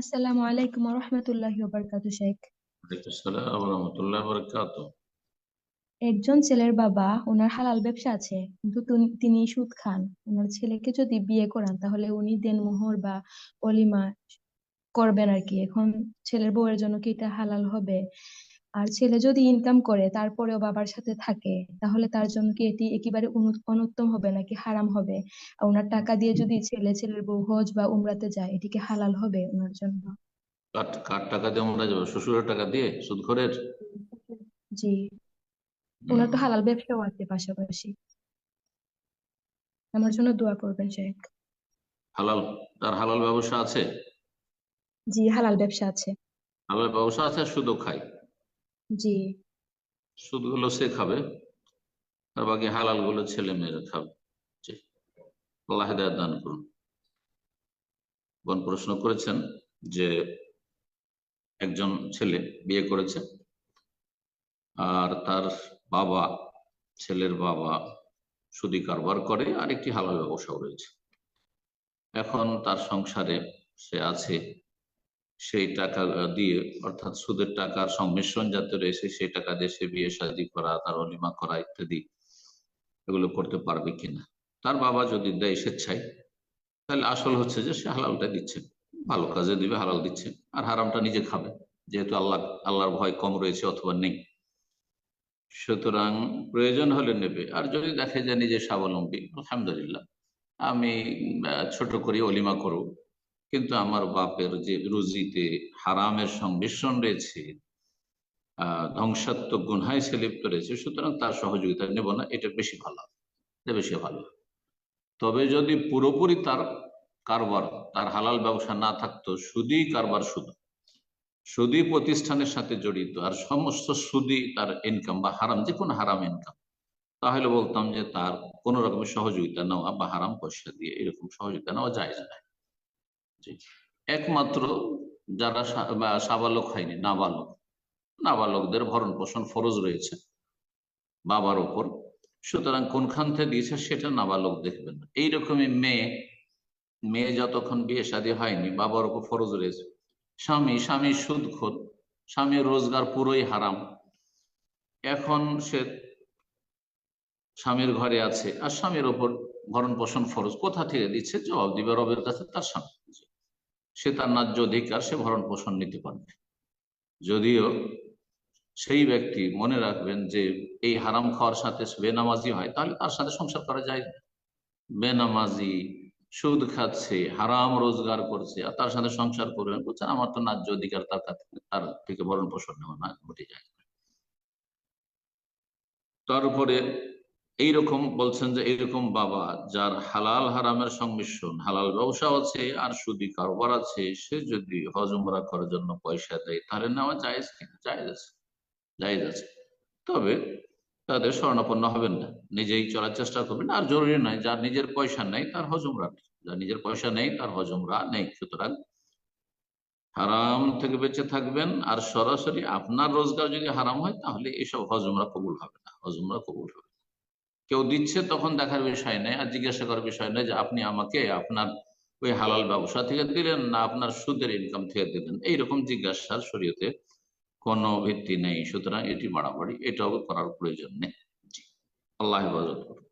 আসসালামু আলাইকুম রহমতুল্লাহি ওবারকাতু শেখ। আসসালাম ওয়া বরকাত একজন ছেলের বাবা ওনার হালাল ব্যবসা আছে কিন্তু তিনি সুদ খান। ওনার ছেলেকে যদি বিয়ে করান তাহলে উনি দেনমোহর বা অলিমা করবেন আর কি। এখন ছেলের বউয়ের জন্য কি এটা হালাল হবে? আর ছেলে যদি ইনকাম করে তারপরেও বাবার সাথে থাকে তাহলে তার জন্য কি এটি একেবারে অনুত্তম হবে নাকি হারাম হবে? আর ওনার টাকা দিয়ে যদি ছেলে ছেলের বউ হজ বা উমরাতে যায় এটিকে হালাল হবে ওনার জন্য? কার টাকা দিয়ে আমরা যাব? শ্বশুরের টাকা দিয়ে? সুদখোরের? জি। ওনার তো হালাল ব্যবসাও আছে পাশাপাশি। আমার জন্য দোয়া করবেন শেখ। হালাল তার হালাল ব্যবসা আছে? জি হালাল ব্যবসা আছে। হালাল ব্যবসা আছে সুদও খায়। জি। সুদগুলো সে খাবে, আর বাকি হালালগুলো ছেলে মেয়েরা খাবে। আল্লাহ হেদায়ত দান করুন। বোন প্রশ্ন করেছেন যে একজন ছেলে বিয়ে করেছে, আর তার বাবা, ছেলের বাবা সুদি কারবার করে, আর একটি হালাল ব্যবসাও রয়েছে। এখন তার সংসারে সে আছে সেই টাকা দিয়ে, অর্থাৎ সুদের টাকার সংমিশ্রণ যাতে রয়েছে, সেই টাকা দিয়ে সে বিয়ে শাদী করা, তার অলিমা করা ইত্যাদি এগুলো করতে পারবে কিনা। তার বাবা যদি দেয় স্বেচ্ছায়, তাহলে আসল হচ্ছে যে সে হালালটা দিচ্ছে, ভালো কাজে দিবে, হালাল দিচ্ছে, আর হারামটা নিজে খাবে, যেহেতু আল্লাহ, আল্লাহর ভয় কম রয়েছে অথবা নেই। সুতরাং প্রয়োজন হলে নেবে, আর যদি দেখে যে নিজে স্বাবলম্বী, আলহামদুলিল্লাহ, আমি ছোট করি, অলিমা করব কিন্তু আমার বাপের যে রুজিতে হারামের সংমিশ্রণ রয়েছে আহ ধ্বংসাত্মক গুনহায় সে লিপ্ত রয়েছে, সুতরাং তার সহযোগিতা নেব না, এটা বেশি ভালো, এটা বেশি ভালো তবে যদি পুরোপুরি তার কারবার, তার হালাল ব্যবসা না থাকতো, সুদি কারবার শুধু সুদি প্রতিষ্ঠানের সাথে জড়িত, আর সমস্ত সুদি তার ইনকাম বা হারাম, যে কোনো হারাম ইনকাম তাহলে বলতাম যে তার কোন রকমের সহযোগিতা নেওয়া বা হারাম পয়সা দিয়ে এরকম সহযোগিতা নেওয়া যায় না। একমাত্র যারা সাবালক হয়নি, নাবালক। নাবালকদের ভরণ পোষণ ফরজ রয়েছে বাবার ওপর। সুতরাং কোনখান থেকে দিয়েছে সেটা নাবালক দেখবেন না। এইরকমই মেয়ে মেয়ে যতক্ষণ বিয়ে শাদী হয়নি, বাবার ওপর ফরজ রয়েছে। স্বামী স্বামী সুদখোর, স্বামীর রোজগার পুরোই হারাম। এখন সে স্বামীর ঘরে আছে আর স্বামীর ওপর ভরণ পোষণ ফরজ। কোথা থেকে দিচ্ছে? জবাব দিবে রবের কাছে তার স্বামী। সে তার ন্যায্য অধিকার সে ভরণ পোষণ নিতে পারবে। যদিও সেই ব্যক্তি মনে রাখবেন যে এই হারাম খাওয়ার সাথে বেনামাজি হয়, তাহলে তার সাথে সংসার করা যায় না। বেনামাজি, সুদ খাচ্ছে, হারাম রোজগার করছে, আর তার সাথে সংসার করবেন, বলছেন, আমার তো ন্যায্য অধিকার তার তার থেকে ভরণ পোষণ নেওয়া না ঘটে যায় তারপরে এইরকম বলছেন যে এইরকম বাবা যার হালাল হারামের সংমিশ্রণ, হালাল ব্যবসা আছে আর সুদি কারবার আছে, সে যদি হজমরা করার জন্য পয়সা দেয়, তাহলে নেওয়া যায় কিনা? জায়েজ আছে জায়েজ আছে। তবে তাদের স্বর্ণাপন্ন হবেন না, নিজেই চলার চেষ্টা করবেন। আর জরুরি নয়, যার নিজের পয়সা নেই তার হজমরা নেই, যার নিজের পয়সা নেই তার হজমরা নেই। সুতরাং হারাম থেকে বেঁচে থাকবেন আর সরাসরি আপনার রোজগার যদি হারাম হয়, তাহলে এসব হজমরা কবুল হবে না হজমরা কবুল হবে। কেউ দিচ্ছে, তখন দেখার বিষয় নেই আর জিজ্ঞাসা করার বিষয় নেই যে আপনি আমাকে আপনার ওই হালাল ব্যবসা থেকে দিলেন না আপনার সুদের ইনকাম থেকে দিলেন। এইরকম জিজ্ঞাসার শরীয়তে কোনো ভিত্তি নেই। সুতরাং এটি বাড়াবাড়ি, এটাও করার প্রয়োজন নেই। আল্লাহ হেফাজত করুন।